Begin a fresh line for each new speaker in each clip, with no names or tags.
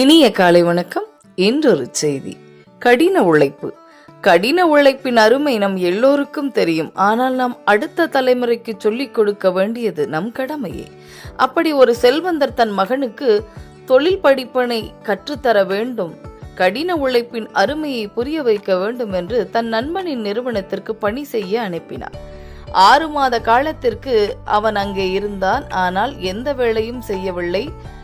இனிய காலை வணக்கம். இன்றொரு செய்தி. கடின உழைப்பு. கடின உழைப்பின் அருமை நம் எல்லோருக்கும் தெரியும். ஆனால் நாம் அடுத்த தலைமுறைக்கு சொல்லிக் கொடுக்க வேண்டியது நம் கடமையே. அப்படி ஒரு செல்வந்தர் தன் மகனுக்கு தொழில் படிப்பனை கற்றுத்தர வேண்டும். கடின உழைப்பின் அருமையை புரிய வைக்க வேண்டும் என்று தன் நண்பனின் நிறுவனத்திற்கு பணி செய்ய அனுப்பினார். ஆறு மாத காலத்திற்கு அவன் அங்கே இருந்தான். ஆனால் எந்த வேலையும் செய்யவில்லை.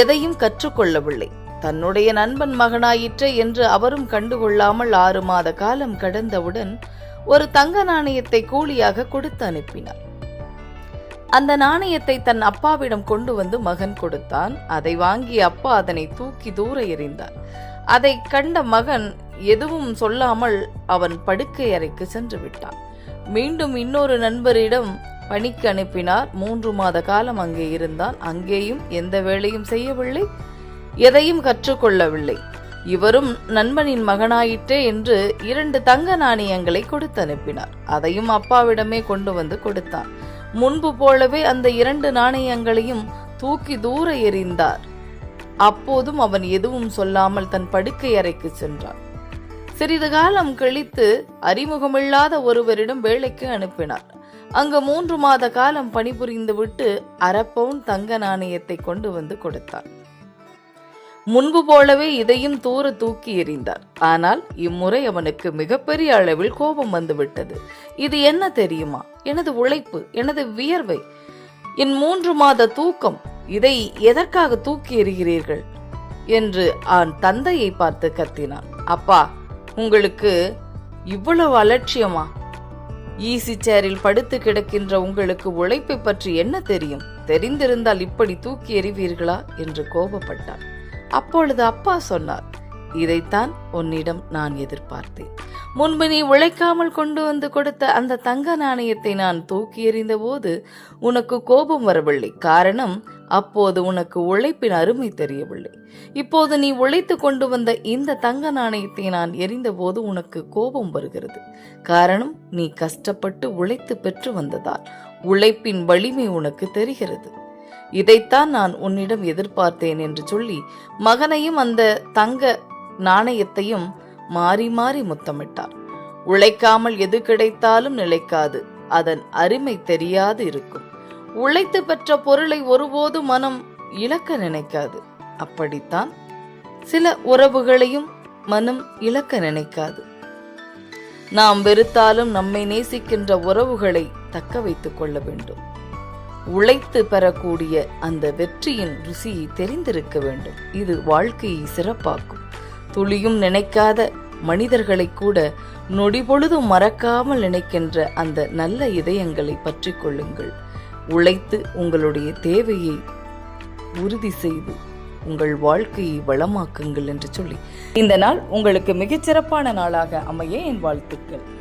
எதையும் கற்றுக்கொள்ளவில்லை. தன்னுடைய நண்பன் மகனாயிற்றே என்று அவரும் கண்டுகொள்ளாமல் ஆறு மாத காலம் கடந்தவுடன் ஒரு தங்க நாணயத்தை கூலியாக கொடுத்து அனுப்பினார். அந்த நாணயத்தை தன் அப்பாவிடம் கொண்டு வந்து மகன் கொடுத்தான். அதை வாங்கி அப்பா அதனை தூக்கி தூர எறிந்தார். அதை கண்ட மகன் எதுவும் சொல்லாமல் அவன் படுக்கை அறைக்கு சென்று விட்டான். மீண்டும் இன்னொரு நண்பரிடம் பணிக்கு அனுப்பினார். மூன்று மாத காலம் அங்கே இருந்தான். அங்கேயும் எந்த வேலையும் செய்யவில்லை. எதையும் கற்றுக்கொள்ளவில்லை. இவரும் நண்பனின் மகனாயிற்றே என்று இரண்டு தங்க நாணயங்களை கொடுத்து அனுப்பினார். அதையும் அப்பாவிடமே கொண்டு வந்து கொடுத்தான். முன்பு போலவே அந்த இரண்டு நாணயங்களையும் தூக்கி தூர எறிந்தார். அப்போதும் அவன் எதுவும் சொல்லாமல் தன் படுக்கை அறைக்கு சென்றான். சிறிது காலம் கழித்து அறிமுகமில்லாத ஒருவரிடம் வேலைக்கு அனுப்பினார். அங்கு மூன்று மாத காலம் பணிபுரிந்துவிட்டு அரப்பவுன் தங்க நாணயத்தை கொண்டு வந்து கொடுத்தார். முன்பு போலவே இதையும் தூர தூக்கி எறிந்தார். ஆனால் இம்முறை அவனுக்கு மிகப்பெரிய அளவில் கோபம் வந்துவிட்டது. இது என்ன தெரியுமா? எனது உழைப்பு எனது வியர்வை என் மூன்று மாத தூக்கம் இதை எதற்காக தூக்கி எறிகிறீர்கள்? என்று அவன் தந்தையை பார்த்து கத்தினான். அப்பா உங்களுக்கு இவ்வளவு அலட்சியமா? ஈசி சேரில் படுத்து கிடக்கின்ற உங்களுக்கு உழைப்பை பற்றி என்ன தெரியும்? தெரிந்திருந்தால் இப்படி தூக்கி எறிவீர்களா? என்று கோபப்பட்டார் அப்பொழுது அப்பா சொன்னார் இதைத்தான் உன்னிடம் நான் எதிர்பார்த்தேன். முன்பு நீ உழைக்காமல் கொண்டு வந்து கொடுத்த அந்த தங்க நாணயத்தை நான் தூக்கி எறிந்த போது உனக்கு கோபம் வரவில்லை. காரணம் அப்போது உனக்கு உழைப்பின் அருமை தெரியவில்லை. இப்போது நீ உழைத்து கொண்டு வந்த இந்த தங்க நாணயத்தை நான் எறிந்தபோது உனக்கு கோபம் வருகிறது. காரணம் நீ கஷ்டப்பட்டு உழைத்து பெற்று வந்ததால். உழைப்பின் வலிமை உனக்கு தெரிகிறது. இதைத்தான் நான் உன்னிடம் எதிர்பார்த்தேன் என்று சொல்லி மகனையும் அந்த தங்க நாணயத்தையும் மாறி மாறி முத்தமிட்டார். உழைக்காமல் எது கிடைத்தாலும் நிலைக்காது. அதன் அருமை தெரியாது இருக்கும். உழைத்து பெற்ற பொருளை ஒருபோது மனம் இழக்க நினைக்காது. அப்படித்தான் சில உறவுகளையும் மனம் இழக்க நினைக்காது. நாம் வெறுத்தாலும் நம்மை நேசிக்கின்ற உறவுகளை தக்க வைத்துக் கொள்ள வேண்டும். உழைத்து பெறக்கூடிய அந்த வெற்றியின் ருசியை தெரிந்திருக்க வேண்டும். இது வாழ்க்கையை சிறப்பாக்கும். துளியும் நினைக்காத மனிதர்களை கூட நொடி பொழுதும் மறக்காமல் நினைக்கின்ற அந்த நல்ல இதயங்களை பற்றி கொள்ளுங்கள். உழைத்து உங்களுடைய தேவையை உறுதி செய்து உங்கள் வாழ்க்கையை வளமாக்குங்கள் என்று சொல்லி. இந்த நாள் உங்களுக்கு மிகச்சிறப்பான நாளாக அமைய என் வாழ்த்துக்கள்.